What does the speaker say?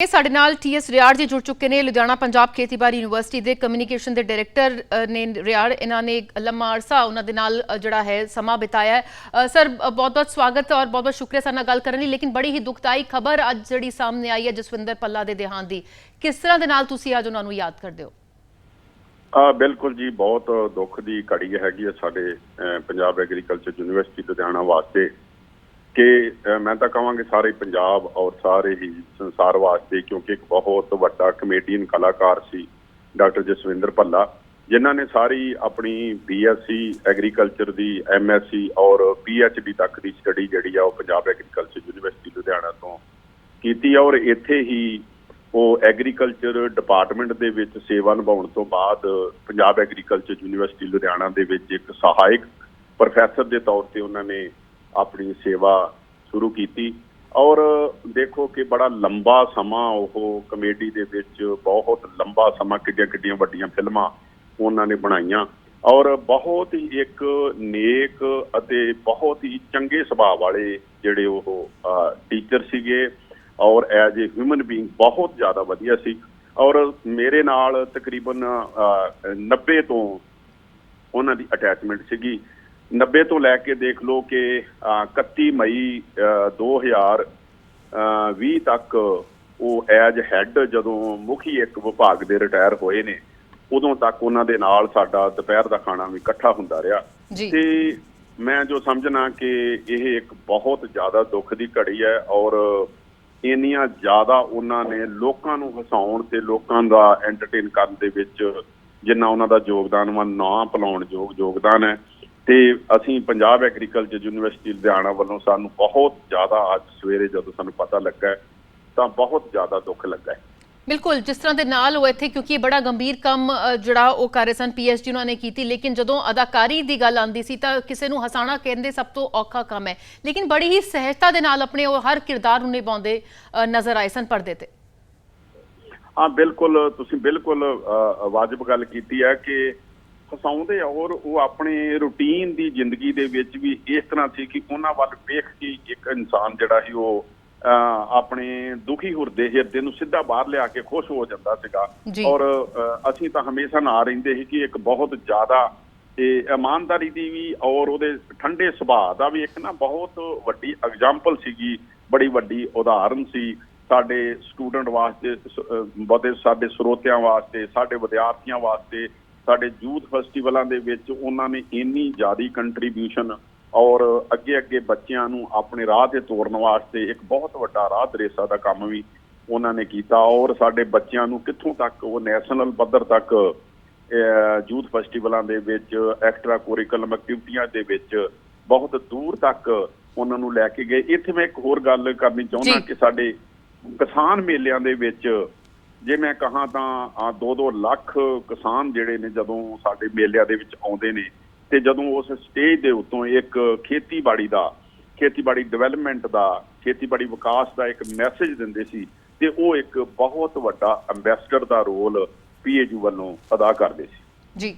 ਇਹ ਸਾਡੇ ਨਾਲ ਟੀਐਸ ਰਿਆੜ ਜੀ ਜੁੜ ਚੁੱਕੇ ਨੇ, ਲੁਧਿਆਣਾ ਪੰਜਾਬ ਖੇਤੀਬਾੜੀ ਯੂਨੀਵਰਸਿਟੀ ਦੇ ਕਮਿਊਨੀਕੇਸ਼ਨ ਦੇ ਡਾਇਰੈਕਟਰ ਨੇ ਰਿਆੜ, ਇਹਨਾਂ ਨੇ ਲੰਮਾ ਅਰਸਾ ਉਹਨਾਂ ਦੇ ਨਾਲ ਜਿਹੜਾ ਹੈ ਸਮਾਂ ਬਿਤਾਇਆ ਹੈ। ਸਰ ਬਹੁਤ ਬਹੁਤ ਸਵਾਗਤ ਔਰ ਬਹੁਤ ਬਹੁਤ ਸ਼ੁਕਰੀਆ ਸਾਡੇ ਗੱਲ ਕਰਨ ਲਈ, ਲੇਕਿਨ ਬੜੀ ਹੀ ਦੁਖਦਾਈ ਖਬਰ ਅੱਜ ਜਿਹੜੀ ਸਾਹਮਣੇ ਆਈ ਹੈ ਜਸਵਿੰਦਰ ਪੱਲਾ ਦੇ ਦੇਹਾਂਤ ਦੀ। ਕਿਸ ਤਰ੍ਹਾਂ ਦੇ ਨਾਲ ਤੁਸੀਂ ਅੱਜ ਉਹਨਾਂ ਨੂੰ ਯਾਦ ਕਰਦੇ ਹੋ? ਆ ਬਿਲਕੁਲ ਜੀ, ਬਹੁਤ ਦੁੱਖ ਦੀ ਘੜੀ ਹੈਗੀ ਹੈ ਸਾਡੇ ਪੰਜਾਬ ਐਗਰੀਕਲਚਰ ਯੂਨੀਵਰਸਿਟੀ ਲੁਧਿਆਣਾ ਵਾਸਤੇ। ਕਿ ਮੈਂ ਤਾਂ ਕਹਾਂਗੇ ਸਾਰੇ ਪੰਜਾਬ ਔਰ ਸਾਰੇ ਹੀ ਸੰਸਾਰ ਵਾਸਤੇ, ਕਿਉਂਕਿ ਇੱਕ ਬਹੁਤ ਵੱਡਾ ਕਮੇਡੀਅਨ ਕਲਾਕਾਰ ਸੀ ਡਾਕਟਰ ਜਸਵਿੰਦਰ ਭੱਲਾ, ਜਿਨ੍ਹਾਂ ਨੇ ਸਾਰੀ ਆਪਣੀ ਬੀਐਸਸੀ ਐਗਰੀਕਲਚਰ ਦੀ ਐਮਐਸਸੀ ਔਰ ਪੀਐਚਡੀ ਤੱਕ ਦੀ ਸਟੱਡੀ ਜਿਹੜੀ ਆ ਉਹ ਪੰਜਾਬ ਐਗਰੀਕਲਚਰ ਯੂਨੀਵਰਸਿਟੀ ਲੁਧਿਆਣਾ ਤੋਂ ਕੀਤੀ ਔਰ ਇੱਥੇ ਹੀ ਉਹ ਐਗਰੀਕਲਚਰ ਡਿਪਾਰਟਮੈਂਟ ਦੇ ਵਿੱਚ ਸੇਵਾ ਨਿਭਾਉਣ ਤੋਂ ਬਾਅਦ ਪੰਜਾਬ ਐਗਰੀਕਲਚਰ ਯੂਨੀਵਰਸਿਟੀ ਲੁਧਿਆਣਾ ਦੇ ਵਿੱਚ ਇੱਕ ਸਹਾਇਕ ਪ੍ਰੋਫੈਸਰ ਦੇ ਤੌਰ ਤੇ ਉਹਨਾਂ ਨੇ ਆਪਣੀ ਸੇਵਾ ਸ਼ੁਰੂ ਕੀਤੀ। ਔਰ ਦੇਖੋ ਕਿ ਬੜਾ ਲੰਬਾ ਸਮਾਂ ਉਹ ਕਮੇਡੀ ਦੇ ਵਿੱਚ ਬਹੁਤ ਲੰਬਾ ਸਮਾਂ ਕਿੱਡੀਆਂ ਕਿੱਡੀਆਂ ਵੱਡੀਆਂ ਫਿਲਮਾਂ ਉਹਨਾਂ ਨੇ ਬਣਾਈਆਂ। ਔਰ ਬਹੁਤ ਹੀ ਇੱਕ ਨੇਕ ਅਤੇ ਬਹੁਤ ਹੀ ਚੰਗੇ ਸੁਭਾਅ ਵਾਲੇ ਜਿਹੜੇ ਉਹ ਟੀਚਰ ਸੀਗੇ। ਔਰ ਐਜ਼ ਏ ਹਿਊਮਨ ਬੀਇੰਗ ਬਹੁਤ ਜ਼ਿਆਦਾ ਵਧੀਆ ਸੀ। ਔਰ ਮੇਰੇ ਨਾਲ ਤਕਰੀਬਨ ਅਹ, 90 ਤੋਂ ਉਹਨਾਂ ਦੀ ਅਟੈਚਮੈਂਟ ਸੀਗੀ। 90 ਤੋਂ ਲੈ ਕੇ ਦੇਖ ਲਓ ਕਿ ਅਹ, 31 ਮਈ ਅਹ, 2020 ਤੱਕ ਉਹ ਐਜ਼ ਹੈੱਡ ਜਦੋਂ ਮੁਖੀ ਇੱਕ ਵਿਭਾਗ ਦੇ ਰਿਟਾਇਰ ਹੋਏ ਨੇ ਉਦੋਂ ਤੱਕ ਉਹਨਾਂ ਦੇ ਨਾਲ ਸਾਡਾ ਦੁਪਹਿਰ ਦਾ ਖਾਣਾ ਵੀ ਇਕੱਠਾ ਹੁੰਦਾ ਰਿਹਾ। ਤੇ ਮੈਂ ਜੋ ਸਮਝਣਾ ਕਿ ਇਹ ਇੱਕ ਬਹੁਤ ਜ਼ਿਆਦਾ ਦੁੱਖ ਦੀ ਘੜੀ ਹੈ ਔਰ ਇੰਨੀਆਂ ਜ਼ਿਆਦਾ ਉਹਨਾਂ ਨੇ ਲੋਕਾਂ ਨੂੰ ਹਸਾਉਣ ਤੇ ਲੋਕਾਂ ਦਾ ਐਂਟਰਟੇਨ ਕਰਨ ਦੇ ਵਿੱਚ ਜਿੰਨਾ ਉਹਨਾਂ ਦਾ ਯੋਗਦਾਨ ਵਾ ਨਾ ਭੁਲਾਉਣ ਯੋਗ ਯੋਗਦਾਨ ਹੈ। ਤੇ ਅਸੀਂ ਪੰਜਾਬ ਐਗਰੀਕਲਚਰ ਯੂਨੀਵਰਸਿਟੀ ਲੁਧਿਆਣਾ ਵੱਲੋਂ ਸਾਨੂੰ ਬਹੁਤ ਜ਼ਿਆਦਾ ਅੱਜ ਸਵੇਰੇ ਜਦੋਂ ਸਾਨੂੰ ਪਤਾ ਲੱਗਾ ਤਾਂ ਬਹੁਤ ਜ਼ਿਆਦਾ ਦੁੱਖ ਲੱਗਾ ਹੈ। ਬਿਲਕੁਲ ਜਿਸ ਤਰ੍ਹਾਂ ਦੇ ਨਾਲ ਉਹ ਇੱਥੇ ਕਿਉਂਕਿ ਇਹ ਬੜਾ ਗੰਭੀਰ ਕੰਮ ਜਿਹੜਾ ਉਹ ਕਰ ਰਹੇ ਸਨ ਪੀਐਚਡੀ ਉਹਨਾਂ ਨੇ ਕੀਤੀ ਲੇਕਿਨ ਜਦੋਂ ਅਦਾਕਾਰੀ ਦੀ ਗੱਲ ਆਂਦੀ ਸੀ ਤਾਂ ਕਿਸੇ ਨੂੰ ਹਸਾਣਾ ਕਹਿੰਦੇ ਸਭ ਤੋਂ ਔਖਾ ਕੰਮ ਹੈ। ਲੇਕਿਨ ਬੜੀ ਹੀ ਸਹਿਜਤਾ ਦੇ ਨਾਲ ਆਪਣੇ ਉਹ ਹਰ ਕਿਰਦਾਰ ਨੂੰ ਨਿਭਾਉਂਦੇ ਨਜ਼ਰ ਆਏ ਸਨ ਪਰਦੇ ਤੇ। ਹਾਂ ਬਿਲਕੁਲ ਤੁਸੀਂ ਬਿਲਕੁਲ ਵਾਜਬ ਗੱਲ ਕੀਤੀ ਹੈ ਕਿ ਹਸਾਉਂਦੇ ਔਰ ਉਹ ਆਪਣੇ ਰੂਟੀਨ ਦੀ ਜ਼ਿੰਦਗੀ ਦੇ ਵਿੱਚ ਵੀ ਇਸ ਤਰ੍ਹਾਂ ਸੀ ਕਿ ਉਹਨਾਂ ਵੱਲ ਵੇਖ ਕੇ ਇੱਕ ਇਨਸਾਨ ਜਿਹੜਾ ਸੀ ਉਹ ਆਪਣੇ ਦੁਖੀ ਹਿਰਦੇ ਹਿਰਦੇ ਨੂੰ ਸਿੱਧਾ ਬਾਹਰ ਲਿਆ ਕੇ ਖੁਸ਼ ਹੋ ਜਾਂਦਾ ਸੀਗਾ। ਔਰ ਅਸੀਂ ਤਾਂ ਹਮੇਸ਼ਾ ਨਾ ਰਹਿੰਦੇ ਸੀ ਕਿ ਇੱਕ ਬਹੁਤ ਜ਼ਿਆਦਾ ਇਹ ਇਮਾਨਦਾਰੀ ਦੀ ਵੀ ਔਰ ਉਹਦੇ ਠੰਡੇ ਸੁਭਾਅ ਦਾ ਵੀ ਇੱਕ ਨਾ ਬਹੁਤ ਵੱਡੀ ਐਗਜ਼ਾਮਪਲ ਸੀਗੀ ਬੜੀ ਵੱਡੀ ਉਦਾਹਰਨ ਸੀ ਸਾਡੇ ਸਟੂਡੈਂਟ ਵਾਸਤੇ ਬਹੁਤੇ ਸਾਡੇ ਸਰੋਤਿਆਂ ਵਾਸਤੇ ਸਾਡੇ ਵਿਦਿਆਰਥੀਆਂ ਵਾਸਤੇ ਸਾਡੇ ਯੂਥ ਫੈਸਟੀਵਲਾਂ ਦੇ ਵਿੱਚ ਉਹਨਾਂ ਨੇ ਇੰਨੀ ਜ਼ਿਆਦੀ ਕੰਟਰੀਬਿਊਸ਼ਨ ਔਰ ਅੱਗੇ ਅੱਗੇ ਬੱਚਿਆਂ ਨੂੰ ਆਪਣੇ ਰਾਹ ਤੇ ਤੋਰਨ ਵਾਸਤੇ ਇੱਕ ਬਹੁਤ ਵੱਡਾ ਰਾਹ ਦਰੇਸਾ ਦਾ ਕੰਮ ਵੀ ਉਹਨਾਂ ਨੇ ਕੀਤਾ ਔਰ ਸਾਡੇ ਬੱਚਿਆਂ ਨੂੰ ਕਿੱਥੋਂ ਤੱਕ ਉਹ ਨੈਸ਼ਨਲ ਪੱਧਰ ਤੱਕ ਯੂਥ ਫੈਸਟੀਵਲਾਂ ਦੇ ਵਿੱਚ ਐਕਸਟਰਾ ਕੋਰਿਕੂਲਮ ਐਕਟੀਵਿਟੀਆਂ ਦੇ ਵਿੱਚ ਬਹੁਤ ਦੂਰ ਤੱਕ ਉਹਨਾਂ ਨੂੰ ਲੈ ਕੇ ਗਏ ਇੱਥੇ ਮੈਂ ਇੱਕ ਹੋਰ ਗੱਲ ਕਰਨੀ ਚਾਹੁੰਦਾ। ਕਿ ਸਾਡੇ ਕਿਸਾਨ ਮੇਲਿਆਂ ਦੇ ਵਿੱਚ ਜੇ ਮੈਂ ਕਹਾਂ ਤਾਂ 2-2 ਲੱਖ ਕਿਸਾਨ ਜਿਹੜੇ ਨੇ ਜਦੋਂ ਸਾਡੇ ਮੇਲਿਆਂ ਦੇ ਵਿੱਚ ਆਉਂਦੇ ਨੇ ਤੇ ਜਦੋਂ ਉਸ ਸਟੇਜ ਦੇ ਉੱਤੋਂ ਇੱਕ ਖੇਤੀਬਾੜੀ ਦਾ, ਖੇਤੀਬਾੜੀ ਡਿਵੈਲਪਮੈਂਟ ਦਾ, ਖੇਤੀਬਾੜੀ ਵਿਕਾਸ ਦਾ ਇੱਕ ਮੈਸੇਜ ਦਿੰਦੇ ਸੀ ਤੇ ਉਹ ਇੱਕ ਬਹੁਤ ਵੱਡਾ ਐਮਬੈਸਡਰ ਦਾ ਰੋਲ ਪੀਏਯੂ ਵੱਲੋਂ ਅਦਾ ਕਰਦੇ ਸੀ। ਜੀ।